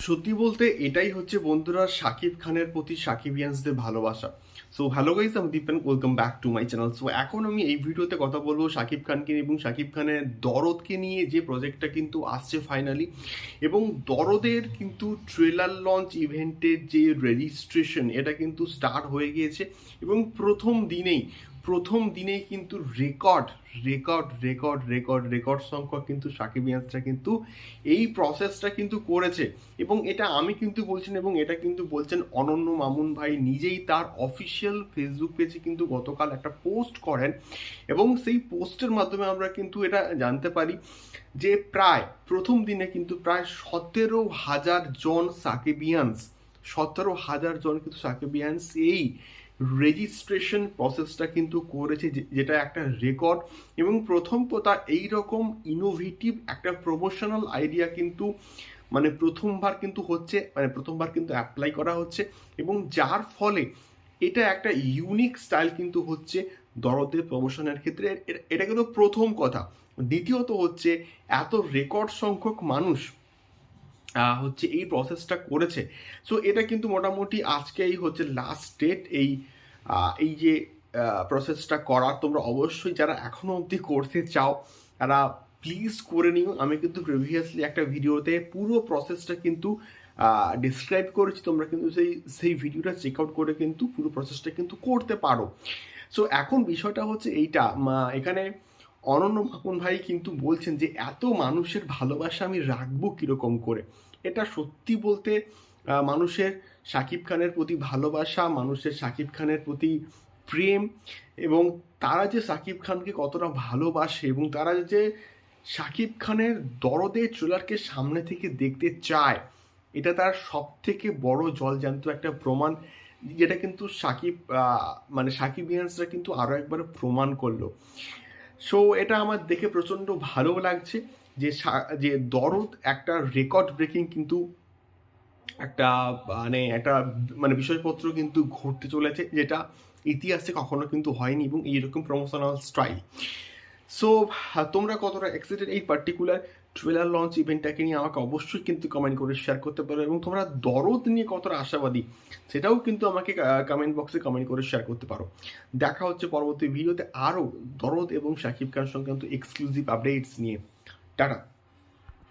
সত্যি বলতে এটাই হচ্ছে বন্ধুরা শাকিব খানের প্রতি সাকিবিয়ান্সদের ভালোবাসা। সো হ্যালো গাইজ আমি Dipen welcome back to my channel so এখন আমি এই ভিডিওতে কথা বলব শাকিব খানকে এবং শাকিব খানের দরদকে নিয়ে যে প্রজেক্টটা কিন্তু আসছে ফাইনালি এবং দরদের কিন্তু ট্রেলার লঞ্চ ইভেন্টের যে রেজিস্ট্রেশন এটা কিন্তু স্টার্ট হয়ে গিয়েছে। এবং প্রথম দিনেই প্রথম দিনেই কিন্তু record record record record record সংখ্যক কিন্তু সাকিব সাকিবিয়ান্সরা কিন্তু এই প্রসেসটা কিন্তু করেছে। এবং এটা আমি কিন্তু বলছি না, এবং এটা কিন্তু বলছেন অনন্য মামুন ভাই নিজেই তার অফিসিয়াল ফেসবুক পেজে কিন্তু গতকাল একটা পোস্ট করেন এবং সেই পোস্টের মাধ্যমে আমরা কিন্তু এটা জানতে পারি যে প্রায় প্রথম দিনে কিন্তু প্রায় সতেরো হাজার জন সাকিবিয়ান্স, সতেরো হাজার জন কিন্তু সাকিবিয়ান্স এই রেজিস্ট্রেশন প্রসেসটা কিন্তু করেছে যেটা একটা রেকর্ড এবং প্রথম কথা এইরকম ইনোভেটিভ একটা প্রমোশনাল আইডিয়া কিন্তু মানে প্রথমবার কিন্তু হচ্ছে মানে প্রথমবার কিন্তু অ্যাপ্লাই করা হচ্ছে এবং যার ফলে এটা একটা ইউনিক স্টাইল কিন্তু হচ্ছে দরদের প্রমোশনের ক্ষেত্রে। এটা কিন্তু প্রথম কথা। দ্বিতীয়ত হচ্ছে এত রেকর্ড সংখ্যক মানুষ হচ্ছে এই প্রসেসটা করেছে। সো এটা কিন্তু মোটামুটি আজকেই হচ্ছে লাস্ট ডেট এই এই যে প্রসেসটা করার তোমরা অবশ্যই যারা এখনও অবধি করতে চাও, তারা প্লিজ করে নিও। আমি কিন্তু প্রিভিয়াসলি একটা ভিডিওতে পুরো প্রসেসটা কিন্তু ডিসক্রাইব করেছি, তোমরা কিন্তু সেই সেই ভিডিওটা চেক আউট করে কিন্তু পুরো প্রসেসটা কিন্তু করতে পারো। সো এখন বিষয়টা হচ্ছে এইটা এখানে অনন্য মাকুন ভাই কিন্তু বলছেন যে, এত মানুষের ভালোবাসা আমি রাখব কীরকম করে? এটা সত্যি বলতে মানুষের শাকিব খানের প্রতি ভালোবাসা, মানুষের শাকিব খানের প্রতি প্রেম এবং তারা যে শাকিব খানকে কতটা ভালোবাসে এবং তারা যে শাকিব খানের দরদে ট্রেলারকে সামনে থেকে দেখতে চায় এটা তার সব থেকে বড় জলজান্ত একটা প্রমাণ, যেটা কিন্তু সাকিব মানে সাকিব সাকিবিয়ান্সরা কিন্তু আরও একবার প্রমাণ করল। সো এটা আমার দেখে প্রচণ্ড ভালো লাগছে যে যে দরদ একটা রেকর্ড ব্রেকিং কিন্তু একটা মানে একটা মানে বিষয়পত্র কিন্তু ঘটতে চলেছে, যেটা ইতিহাসে কখনো কিন্তু হয়নি এবং এইরকম প্রমোশনাল স্টাইল সো তোমরা কতটা এক্সাইটেড এই পার্টিকুলার ট্রেলার লঞ্চ ইভেন্টটাকে নিয়ে আমাকে অবশ্যই কিন্তু কমেন্ট করে শেয়ার করতে পারো এবং তোমরা দরদ নিয়ে কতটা আশাবাদী, সেটাও কিন্তু আমাকে কমেন্ট বক্সে কমেন্ট করে শেয়ার করতে পারো। দেখা হচ্ছে পরবর্তী ভিডিওতে আরও দরদ এবং শাকিব খান সংক্রান্ত এক্সক্লুসিভ আপডেটস নিয়ে। টাটা।